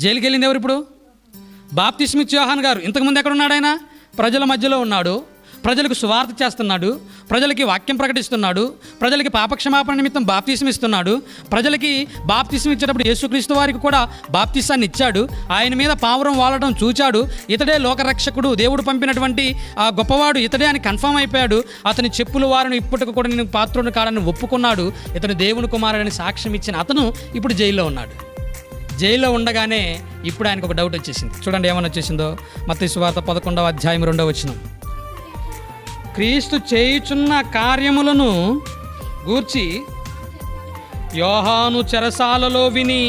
జైలుకి వెళ్ళింది ఎవరు ఇప్పుడు? బాప్తిస్మిత్ యోహాన్ గారు. ఇంతకుముందు ఎక్కడ ఉన్నాడు ఆయన? ప్రజల మధ్యలో ఉన్నాడు. ప్రజలకు సువార్త చేస్తున్నాడు. ప్రజలకి వాక్యం ప్రకటిస్తున్నాడు. ప్రజలకి పాపక్షమాపణ నిమిత్తం బాప్తీసం ఇస్తున్నాడు. ప్రజలకి బాప్తీసం ఇచ్చేటప్పుడు యేసుక్రీస్తు వారికి కూడా బాప్తీసాన్ని ఇచ్చాడు. ఆయన మీద పావురం వాలడం చూచాడు. ఇతడే లోకరక్షకుడు. దేవుడు పంపినటువంటి ఆ గొప్పవాడు ఇతడే అని కన్ఫర్మ్ అయిపోయాడు. అతని చెప్పులు వారిని ఇప్పటికి కూడా నేను పాత్రుడు కాడని ఒప్పుకున్నాడు. ఇతను దేవుని కుమారుడని సాక్ష్యం ఇచ్చిన అతను ఇప్పుడు జైల్లో ఉన్నాడు. జైల్లో ఉండగానే ఇప్పుడు ఆయనకు ఒక డౌట్ వచ్చేసింది. చూడండి ఏమని వచ్చేసిందో. మత సువార్త పదకొండవ అధ్యాయం రెండవ వచ్చిన క్రీస్తు చేయుచున్న కార్యములను గూర్చి యోహాను చెరసాలలో విని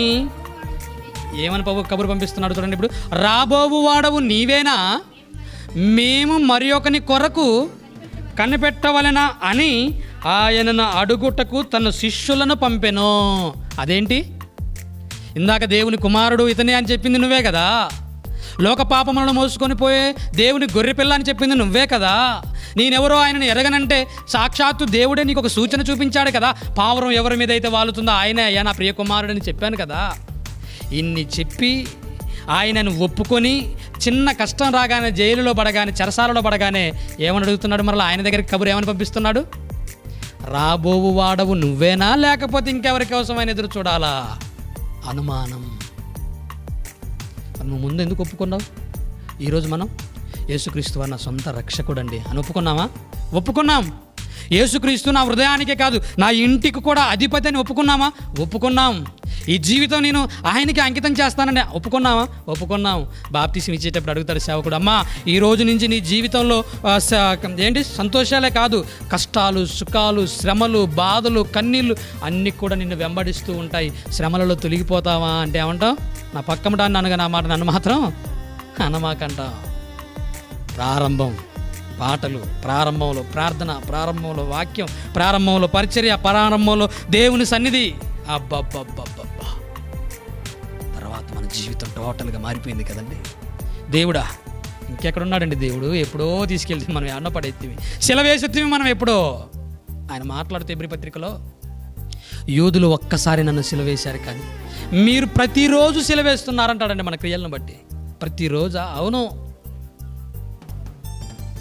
ఏమని పబు కబురు పంపిస్తున్నాడు చూడండి ఇప్పుడు. రాబోవు వాడవు నీవేనా? మేము మరి ఒకని కొరకు కనిపెట్టవలెనా అని ఆయనను అడుగుటకు తన శిష్యులను పంపెను. అదేంటి? ఇందాక దేవుని కుమారుడు ఇతనే అని చెప్పింది నువ్వే కదా. లోక పాపములను మోసుకొని పోయే దేవుని గొర్రెపిల్ల అని చెప్పింది నువ్వే కదా. నేనెవరో ఆయనను ఎరగనంటే సాక్షాత్తు దేవుడే నీకు ఒక సూచన చూపించాడు కదా. పావురం ఎవరి మీద అయితే వాలుతుందో ఆయనే అయ్యా నా ప్రియ చెప్పాను కదా. ఇన్ని చెప్పి ఆయనను ఒప్పుకొని చిన్న కష్టం రాగానే జైలులో పడగానే చెరసాలలో పడగానే ఏమని అడుగుతున్నాడు? మరలా ఆయన దగ్గరికి కబురు ఏమని పంపిస్తున్నాడు? రాబోవు వాడవు నువ్వేనా? లేకపోతే ఇంకెవరి కోసం ఎదురు చూడాలా? అనుమానం. మరి నువ్వు ముందు ఎందుకు ఒప్పుకున్నావు? ఈరోజు మనం యేసుక్రీస్తు అన్న సొంత రక్షకుడండి అని ఒప్పుకున్నామా? ఒప్పుకున్నాం. యేసుక్రీస్తు నా హృదయానికే కాదు నా ఇంటికి కూడా అధిపతి అని ఒప్పుకున్నామా? ఒప్పుకున్నాం. ఈ జీవితం నేను ఆయనకి అంకితం చేస్తానని ఒప్పుకున్నామా ఒప్పుకున్నాం. బాప్తీసం ఇచ్చేటప్పుడు అడుగుతాడు సేవకుడు అమ్మా ఈ రోజు నుంచి నీ జీవితంలో ఏంటి? సంతోషాలే కాదు కష్టాలు సుఖాలు శ్రమలు బాధలు కన్నీళ్ళు అన్నీ కూడా నిన్ను వెంబడిస్తూ ఉంటాయి. శ్రమలలో తొలగిపోతావా? అంటే ఏమంటావు? నా పక్కమటాన్ని అనగా నా మాట నన్ను మాత్రం అనమాకంటాం ప్రారంభం. పాటలు ప్రారంభంలో ప్రార్థన ప్రారంభంలో వాక్యం ప్రారంభంలో పరిచర్య ప్రారంభంలో దేవుని సన్నిధి. అబ్బబ్బబ్బబ్బబ్బా. తర్వాత మన జీవితం టోటల్గా మారిపోయింది కదండి. దేవుడా ఇంకెక్కడున్నాడండి దేవుడు? ఎప్పుడో తీసుకెళ్తే మనం ఎన్న పడేత్తివి. శిలవేసెత్తివి మనం ఎప్పుడో? ఆయన మాట్లాడుతూ ఎబ్రి పత్రికలో యూదులు ఒక్కసారి నన్ను సిలవేశారు కానీ మీరు ప్రతిరోజు సిలవేస్తున్నారంటాడండి మన క్రియలను బట్టి. ప్రతిరోజా? అవును.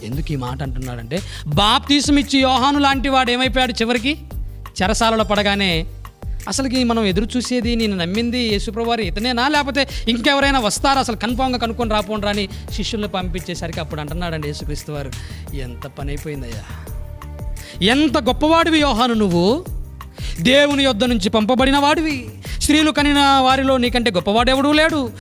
ఎందుకు ఈ మాట అంటున్నాడంటే బాప్తీసం ఇచ్చి యోహాను లాంటి వాడు ఏమైపోయాడు చివరికి? చెరసాలలో పడగానే అసలుకి మనం ఎదురు చూసేది నేను నమ్మింది యేసుప్రభువారు ఇతనేనా? లేకపోతే ఇంకెవరైనా వస్తారా? అసలు కన్ఫామ్గా కనుక్కొని రాపోండ్రా అని శిష్యుల్ని పంపించేసరికి అప్పుడు అంటున్నాడండి యేసుక్రీస్తు వారు. ఎంత పని అయిపోయిందయ్యా ఎంత గొప్పవాడివి యోహాను నువ్వు? దేవుని యొద్ద నుంచి పంపబడిన వాడివి. స్త్రీలు కనిన వారిలో నీకంటే గొప్పవాడెవడూ లేడు.